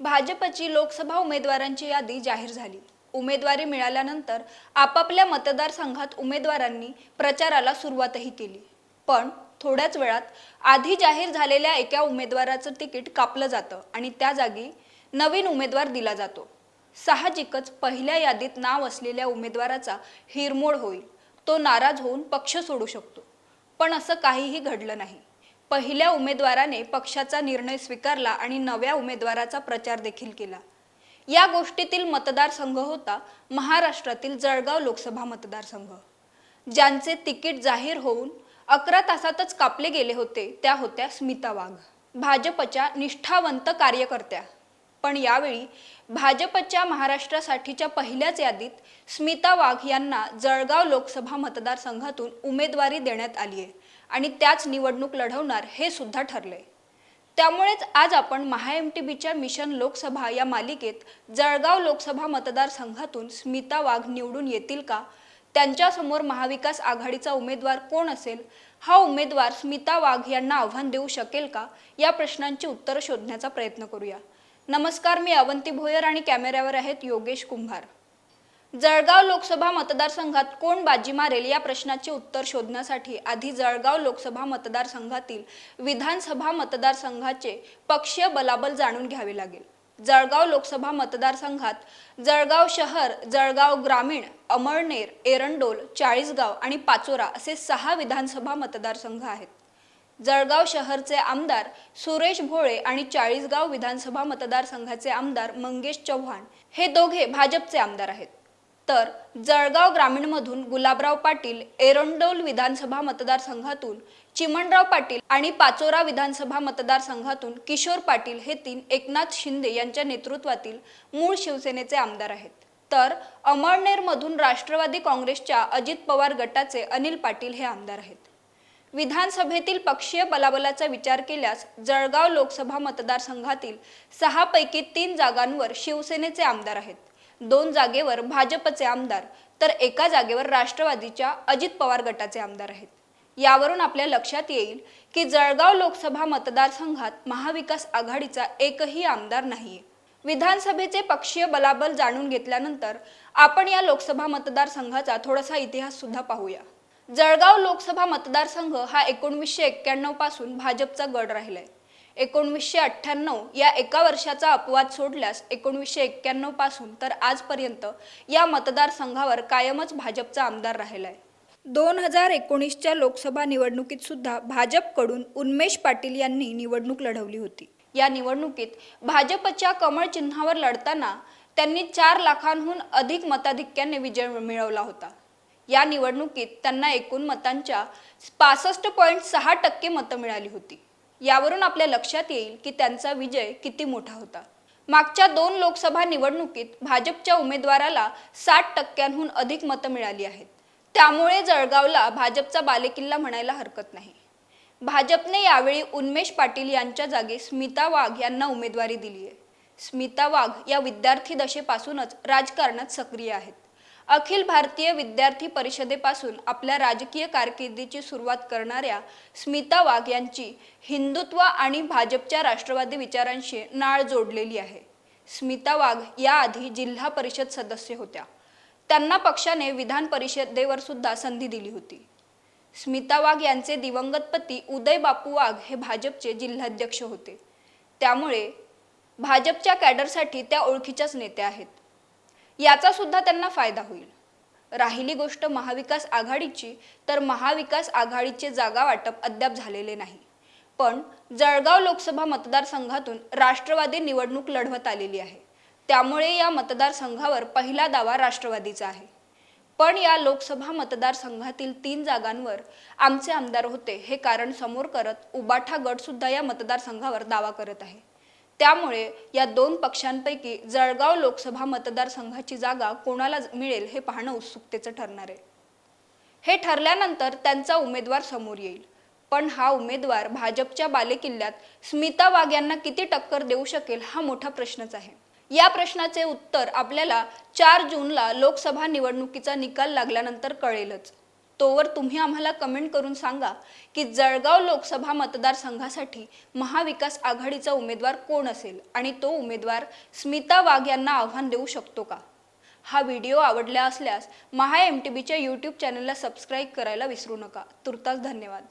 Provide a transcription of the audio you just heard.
भाजपची लोकसभा उमेदवारांची यादी जाहीर झाली. उमेदवारी मिळाल्यानंतर आपापल्या मतदारसंघात उमेदवारांनी प्रचाराला सुरुवातही केली. पण थोड्याच वेळात आधी जाहीर झालेल्या एका उमेदवाराचं तिकीट कापलं जातं आणि त्या जागी नवीन उमेदवार दिला जातो. साहजिकच पहिल्या यादीत नाव असलेल्या उमेदवाराचा हिरमोड होईल. तो नाराज होऊन पक्ष सोडू शकतो. पण असं काहीही घडलं नाही. पहिल्या उमेदवाराने पक्षाचा निर्णय स्वीकारला आणि नव्या उमेदवाराचा प्रचार देखील केला. या गोष्टीतील मतदारसंघ होता महाराष्ट्रातील जळगाव लोकसभा मतदारसंघ ज्यांचे तिकीट जाहीर होऊन अकरा तासातच कापले गेले होते त्या होत्या स्मिता वाघ. भाजपच्या निष्ठावंत कार्यकर्त्या. पण यावेळी भाजपच्या महाराष्ट्रासाठीच्या पहिल्याच यादीत स्मिता वाघ यांना जळगाव लोकसभा मतदारसंघातून उमेदवारी देण्यात आली आहे आणि त्याच निवडणूक लढवणार हे सुद्धा ठरले त्यामुळेच आज आपण महा एम टी बीच्या मिशन लोकसभा या मालिकेत जळगाव लोकसभा मतदारसंघातून स्मिता वाघ निवडून येतील का? त्यांच्यासमोर महाविकास आघाडीचा उमेदवार कोण असेल? हा उमेदवार स्मिता वाघ यांना आव्हान देऊ शकेल का? या प्रश्नांची उत्तरं शोधण्याचा प्रयत्न करूया. नमस्कार मी अवंती भोयर आणि कॅमेऱ्यावर आहेत योगेश कुंभार. जळगाव लोकसभा मतदारसंघात कोण बाजी मारेल या प्रश्नाचे उत्तर शोधण्यासाठी आधी जळगाव लोकसभा मतदारसंघातील विधानसभा मतदारसंघाचे पक्षीय बलाबल जाणून घ्यावे लागेल. जळगाव लोकसभा मतदारसंघात जळगाव शहर जळगाव ग्रामीण अमळनेर एरंडोल चाळीसगाव आणि पाचोरा असे सहा विधानसभा मतदारसंघ आहेत. जळगाव शहरचे आमदार सुरेश भोळे आणि चाळीसगाव विधानसभा मतदारसंघाचे आमदार मंगेश चव्हाण हे दोघे भाजपचे आमदार आहेत. तर जळगाव ग्रामीणमधून गुलाबराव पाटील एरंडोल विधानसभा मतदारसंघातून चिमणराव पाटील आणि पाचोरा विधानसभा मतदारसंघातून किशोर पाटील हे तीन एकनाथ शिंदे यांच्या नेतृत्वातील मूळ शिवसेनेचे आमदार आहेत. तर अमळनेरमधून राष्ट्रवादी काँग्रेसच्या अजित पवार गटाचे अनिल पाटील हे आमदार आहेत. विधानसभेतील पक्षीय बलाबलाचा विचार केल्यास जळगाव लोकसभा मतदारसंघातील सहापैकी तीन जागांवर शिवसेनेचे आमदार आहेत. दोन जागेवर भाजपचे आमदार तर एका जागेवर राष्ट्रवादीच्या अजित पवार गटाचे आमदार आहेत. यावरून आपल्या लक्षात येईल की जळगाव लोकसभा मतदारसंघात महाविकास आघाडीचा एकही आमदार नाहीये. विधानसभेचे पक्षीय बलाबल जाणून घेतल्यानंतर आपण या लोकसभा मतदारसंघाचा थोडासा इतिहास सुद्धा पाहूया. जळगाव लोकसभा मतदारसंघ हा एकोणवीसशे एक्क्याण्णवपासून भाजपचा गड राहिलाय. एकोणवीसशे अठ्ठ्याण्णव या एका वर्षाचा अपवाद सोडल्यास एकोणवीसशे एक्क्याण्णवपासून तर आजपर्यंत या मतदारसंघावर कायमच भाजपचा आमदार राहिलाय. दोन हजार एकोणीसच्या लोकसभा निवडणुकीत सुद्धा भाजपकडून उन्मेष पाटील यांनी निवडणूक लढवली होती. या निवडणुकीत भाजपच्या कमळ चिन्हावर लढताना त्यांनी चार लाखांहून अधिक मताधिक्याने विजय मिळवला होता. या निवडणुकीत त्यांना एकूण मतांच्या पासष्ट पॉईंट सहा टक्के मतं मिळाली होती. यावरून आपल्या लक्षात येईल की त्यांचा विजय किती मोठा होता. मागच्या दोन लोकसभा निवडणुकीत भाजपच्या उमेदवाराला साठ टक्क्यांहून अधिक मतं मिळाली आहेत. त्यामुळे जळगावला भाजपचा बालेकिल्ला म्हणायला हरकत नाही. भाजपने यावेळी उन्मेष पाटील यांच्या जागी स्मिता वाघ यांना उमेदवारी दिली आहे स्मिता वाघ या विद्यार्थी दशेपासूनच राजकारणात सक्रिय आहेत. अखिल भारतीय विद्यार्थी परिषदेपासून आपल्या राजकीय कारकिर्दीची सुरुवात करणाऱ्या स्मिता वाघ यांची हिंदुत्व आणि भाजपच्या राष्ट्रवादी विचारांशी नाळ जोडलेली आहे. स्मिता वाघ याआधी जिल्हा परिषद सदस्य होत्या. त्यांना पक्षाने विधान परिषदेवर सुद्धा संधी दिली होती. स्मिता वाघ यांचे दिवंगत पती उदय बापू वाघ हे भाजपचे जिल्हाध्यक्ष होते. त्यामुळे भाजपच्या कॅडरसाठी त्या ओळखीच्याच नेत्या आहेत. याचा सुद्धा त्यांना फायदा होईल. राहिली गोष्ट महाविकास आघाडीची तर महाविकास आघाडीचे जागा वाटप अद्याप झालेले नाही. पण जळगाव लोकसभा मतदारसंघातून राष्ट्रवादी निवडणूक लढवत आलेली आहे. त्यामुळे या मतदारसंघावर पहिला दावा राष्ट्रवादीचा आहे. पण या लोकसभा मतदारसंघातील तीन जागांवर आमचे आमदार होते हे कारण समोर करत उबाठा गट सुद्धा या मतदारसंघावर दावा करत आहे. त्यामुळे या दोन पक्षांपैकी जळगाव लोकसभा मतदारसंघाची जागा कोणाला मिळेल हे पाहणं उत्सुकतेचं ठरणार आहे. हे ठरल्यानंतर त्यांचा उमेदवार समोर येईल. पण हा उमेदवार भाजपच्या बालेकिल्ल्यात स्मिता वाघ यांना किती टक्कर देऊ शकेल हा मोठा प्रश्नच आहे. या प्रश्नाचे उत्तर आपल्याला चार जूनला लोकसभा निवडणुकीचा निकाल लागल्यानंतर कळेलच. तोवर तुम्ही आम्हाला कमेंट करून सांगा की जळगाव लोकसभा मतदारसंघासाठी महाविकास आघाडीचा उमेदवार कोण असेल? आणि तो उमेदवार स्मिता वाघ यांना आव्हान देऊ शकतो का? हा व्हिडिओ आवडला असल्यास महा एम टी बीच्या यूट्यूब चॅनलला सबस्क्राईब करायला विसरू नका. तुर्तास धन्यवाद.